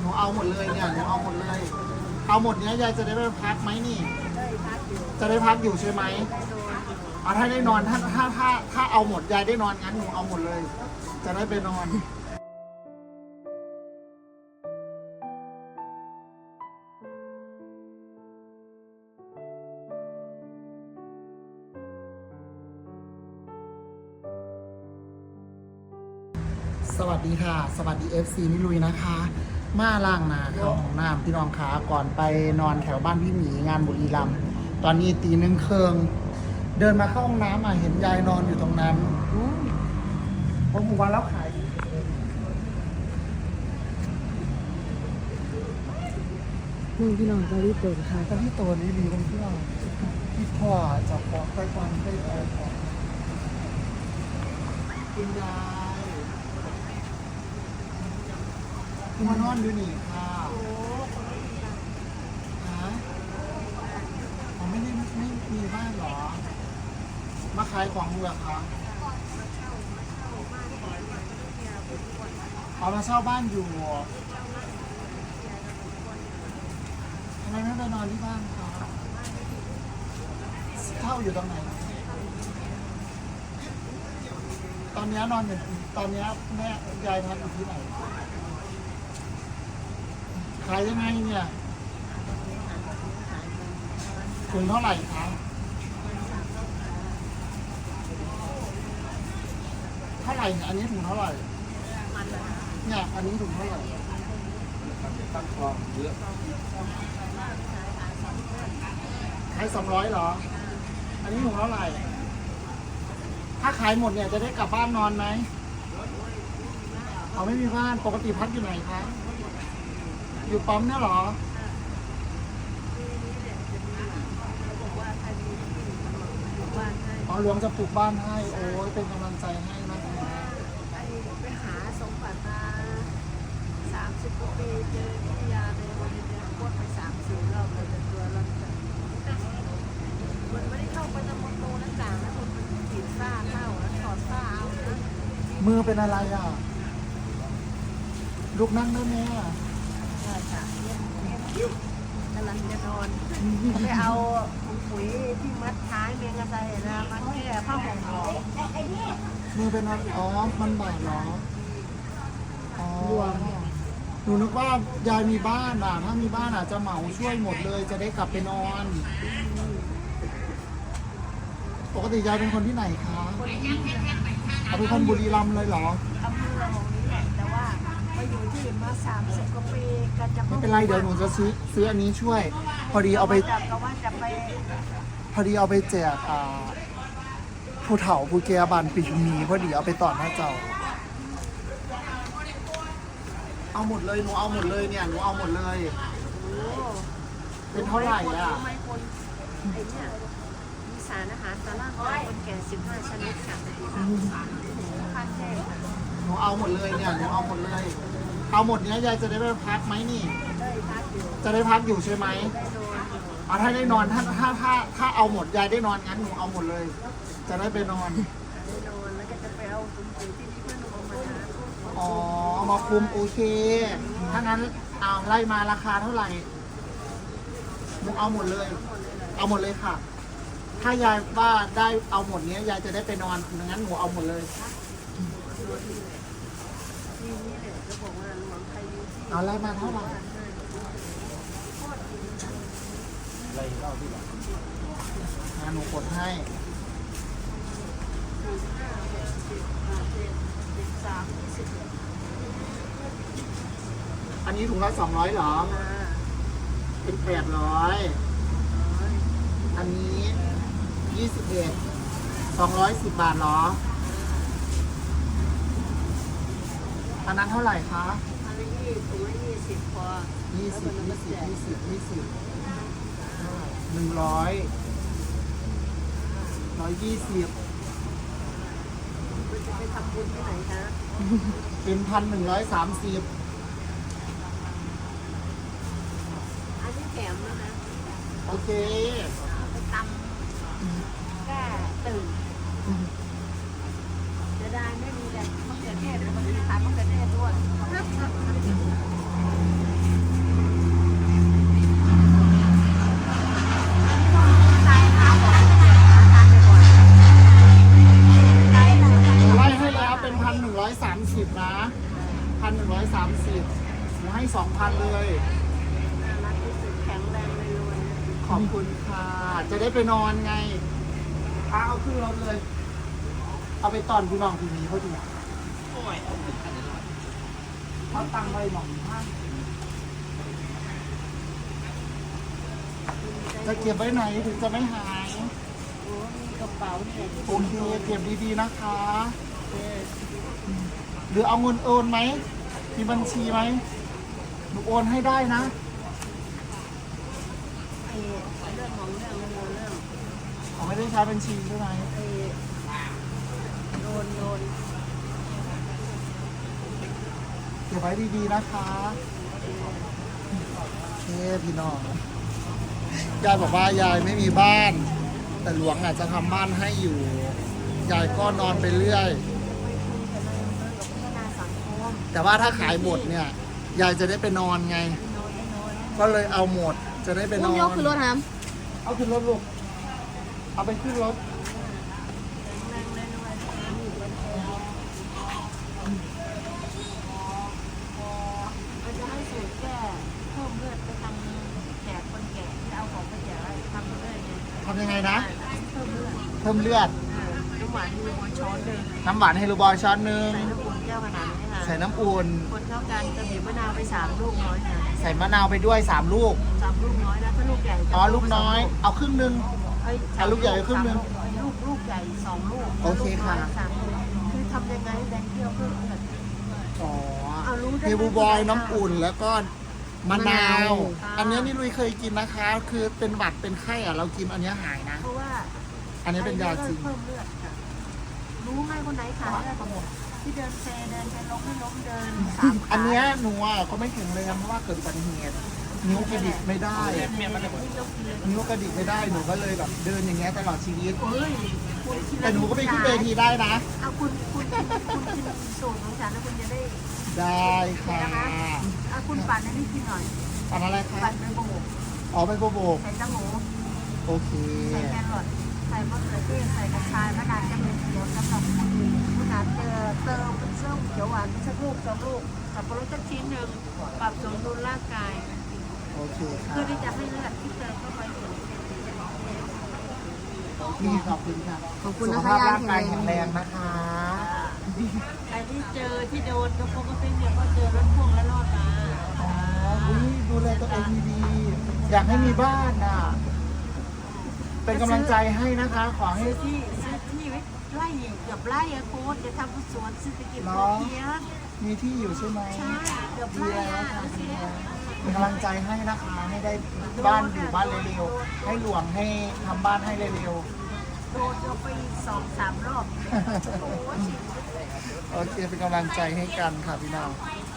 หนูเอาหมดเลยเนี่ยหนูเอาหมดเลย เอาหมดเนี้ยยายจะได้ไปพักไหมนี่ จะได้พักอยู่ใช่ไหมอนเอาถ้าได้นอนถ้าถ้าถ้าถ้าเอาหมดยายได้นอนงั้นหนูเอาหมดเลย จะได้ไปนอนสวัสดีค่ะ สวัสดี FC นิลุยนะคะ มาล่างนาเข้าของน้ำพี่น้องขาก่อนไปนอนแถวบ้านพี่หมีงานบุรีรัมย์ตอนนี้ตีหนึ่งเคืองเดินมาเข้าห้องน้ำอะเห็นยายนอนอยู่ตรงนั้นเพราะหมู่บ้านแล้วขายมึงพี่น้องก็รีบเดินค่ะแต่ที่ตัวนี้ดีตรงที่ว่าที่พ่อจะขอค่อยความได้ใจของคุณยา มานอนอยู่นี่ค่ะฮะผมไม่ได้ไม่มีบ้านเหรอ มาขายของเหรอคะเอามาเช่าบ้านอยู่ทำไมไม่ไปนอนที่บ้านคะเช่าอยู่ตรงไหน ตอนนี้นอนอยู่ตอนนี้แม่ยายพักอยู่ที่ไหน ขายยังไงเนี่ยถุงเท่าไหร่คะเท่าไหร่เนี่ยอันนี้ถุงเท่าไหร่ เนี่ยอันนี้ถุงเท่าไหร่ตั้งกองเยอะขายสองร้อยเหรอ อันนี้ถุงเท่าไหร่ ถ้าขายหมดเนี่ยจะได้กลับบ้านนอนไหมเขาไม่มีบ้าน ปกติพักอยู่ไหนคะ อยู่ปั๊มเนี่ยเหรอบ้านให้อ๋อหลวงจะปลูกบ้านให้ โอ้ยเป็นกำลังใจให้นะคะไปหาสมบัติมาสามสิบกว่าปีเจอวิทยาในวันนี้โคตรไปสามสี่รอบเลยแต่ตัวเราจะมันไม่ได้เข้าไปในมณฑลต่างๆนะคนมันจีบซ่าเข้าแล้วถอดซ่าเอานะมือเป็นอะไรอะ ลูกนั่งได้ไหมอะ กำลังจะนอนไปเอาถุงปุ๋ยที่มัดท้ายเมียงกระไดนะมาแค่ผ้าห่มหอมมือเป็นอะไรอ๋อ มันบาดเหรอ อ๋อ หนูนึกว่ายายมีบ้านอะ ถ้ามีบ้านอาจจะเหมาช่วยหมดเลย จะได้กลับไปนอน ปกติยายเป็นคนที่ไหนคะเอาเป็นคนบุรีรัมย์เลยเหรอ อำเภอของ อยู่ที่มาสามสิบกว่าปีก็จะไม่เป็นไรเดี๋ยวหนูจะซื้อซื้ออันนี้ช่วย พอดีเอาไปจับก็ว่าจะไปพอดีเอาไปแจกอ่าผู้เฒ่าผู้แก่บ้านปีมีพอดีเอาไปต่อหน้าเจ้า เอาหมดเลยหนูเอาหมดเลยเนี่ยหนูเอาหมดเลยโอ้เป็นเท่าไหร่อะทำไมคนไอ้เนี่ยมีสารอาหารต่อร่างกายคนแก่สิบห้าชนิดค่ะพันแท้ค่ะห นูเอาหมดเลยเนี่ยหนูเอาหมดเลย เอาหมดเนี้ยยายจะได้ไปพักไหมนี่ จะได้พักอยู่ใช่ไหมเอาถ้าได้นอนถ้าถ้าถ้าถ้าเอาหมดยายได้นอนงั้นหนูเอาหมดเลย จะได้ไปนอนได้นอนแล้วก็จะไปเอาสมุดที่นี่เพื่อนหนูมาอ๋อมาคุมโอเค ถ้างั้นเอาไล่มาราคาเท่าไหร่หนูเอาหมดเลย เอาหมดเลยค่ะ ถ้ายายว่าได้เอาหมดเนี้ยยายจะได้ไปนอนงั้นหนูเอาหมดเลย ที่นี่แหละจะบอกว่าหลวงใคร เอยู่ที่เอาไล่มาเท่าไหร่อะไรเล่าที่หลังอ่าหนูกดให้อันนี้ถุงละสองร้อยหรอ เป็นแปดร้อย อันนี้ยี่สิบเอ็ดสองร้อยสิบบาทหรอ อันนั้นเท่าไหร่คะ ยี่ถุงละยี่สิบพอยี่สิบยี่สิบยี่สิบยี่สิบหนึ่งร้อยร้อยยี่สิบมันจะไปทำบุญที่ไหนคะเป็นพันหนึ่งร้อยสามสิบอันนี้แถมแล้วนะโอเค ไปตำแก้ตื่น ไม่อนไล่ให้แล้วเป็นพันหนึ่งร้อยสามสิบนะพันหนึ่งร้อยสามสิบให้สองพันเลย ขอบคุณค่ะ จะได้ไปนอนไงเอาขึ้นรถเลย เอาไปตอนพี่น้องทีนี้เขาดีเขาตั้งไว้หมองข้างจะเก็บไว้ไหนถึงจะไม่หายโอ้มีกระเป๋าเนี่ยที่โอเคเก็บดีๆนะคะหรือเอาเงินโอนไหม มีบัญชีไหมหนูโอนให้ได้นะ ไอ้เรื่องของเรื่องเรื่องเรื่องเขาไม่ได้ใช้บัญชีใช่ไหม ไอ้โด นโดนเก็บไว้ดีๆนะคะโอเคพี่น้องยายบอกว่ายายไม่มีบ้าน แต่หลวงอาจจะทำบ้านให้อยู่ ยายก็นอนไปเรื่อยไม่คุยกับนายอำเภอกับพัฒนาสังคมแต่ว่าถ้าขายหมดเนี่ย ยายจะได้ไปนอนไงโดนไม่โดนก็เลยเอาหมดจะได้ไปนอุ้อมนยกคือรถน้เอาขึ้นรถลูกเอาไปขึ้นรถ แรงเลยรวยมันจะให้สูตรแก้เพิ่มเลือดไปทางแก่คนแก่ที่เอาของไปแจกแล้วทำเรื่อยไง ทำยังไงนะ เพิ่มเลือดเพิ่มเลือดน้ำหวานมีบนช้อนหนึ่งน้ำหวานให้ลูกบอลช้อนหนึ่งใส่น้ำอุ่นแก้วขนาดนี้ค่ะใส่น้ำอุ่นคนเท่ากันกระบี่มะนาวไปสามลูกน้อยค่ะใส่มะนาวไปด้วยสามลูกสามลูกน้อยนะถ้าลูกใหญ่จะอ๋อลูกน้อย เอาครึ่งหนึ่งเอ้ยอะลูกใหญ่ครึ่งหนึ่งสามลูกลูกใหญ่สองลูกโอเคค่ะลูกน้อยสามลูกคือทำยังไงแดงเที่ยวเพิ่มเลือดอ๋อเอารู้ได้เทบูบอยน้ำอุ่นแล้วก็ มะนาว ค่ะ อันนี้นี่ลุยเคยกินนะคะ คือเป็นหวัดเป็นไข้อะเรากินอันนี้หายนะ เพราะว่าอันนี้เป็นยาจริง เพิ่มเลือดค่ะรู้ไหมคนไหนขาดเลือดหมดที่เดินเซเดินไปล้มไม่ล้มเดินสามขาอันเนี้ยหนูอะก็ไม่แข็งแรงเพราะว่าเกิดอุบัติเหตุนิ้วกระดิกไม่ได้นี่ต้องกินเลยนิ้วกระดิกไม่ได้หนูก็เลยแบบเดินอย่างเงี้ยตลอดชีวิตเฮ้ยคุณกิแต่หนูก็ไปขึ้นเวทีได้นะ เอาคุณคุณคุณกินสูตรของฉันแล้วคุณจะได้ ได้ค่ะเอา คุณปั่นให้พี่กินหน่อยทำอะไรคะปั่นไปโบกอ๋อไปโบโบกใส่ตั้งหมูโอเคใส่แครอทใส่มะเขือเทศใส่กระชายมะนาวจะเป็นเขียวสำหรับคุณคุณอาจจะเติมเป็นเส้นเขียวหวานเป็นสักลูกสองลูกสับปะรดสักชิ้นหนึ่งปรับสมดุลร่างกายโอเคค่ะเพื่อที่จะให้เลือดที่เติมเข้าไปถึงนี่ขอบคุณค่ะำขอบคุณสุนะขคะภาพยายร่างกายแข็แข็งงแรแรงงนะคะใครที่เจอที่โดนกระโปรงกระเป็นเนี่ยก็เจอรถพ่วงแล้วรอดมา อ๋ออุ๊ยดู แลตัวเองดีๆอยากให้มีบ้านน่ะ เป็นกำลังใจให้นะคะ ขอให้ซื้อที่ซื้อที่ไว้ไร่เกือบไร่อะโค้ดจะทำสวนเศรษฐกิจพอเพียงมีที่อยู่ใช่ไหมใช่เกือบดีไร่แล้วอะค่ะดูสิเป็นกำลังใจให้นะคะ ให้ได้บ้านอยู่บ้านเร็วๆให้หลวงให้ทำบ้านให้เร็วโดนเราไปสองสามรอบโอ้โหๆโอเคเป็นกำลังใจให้กันค่ะพี่น้องใ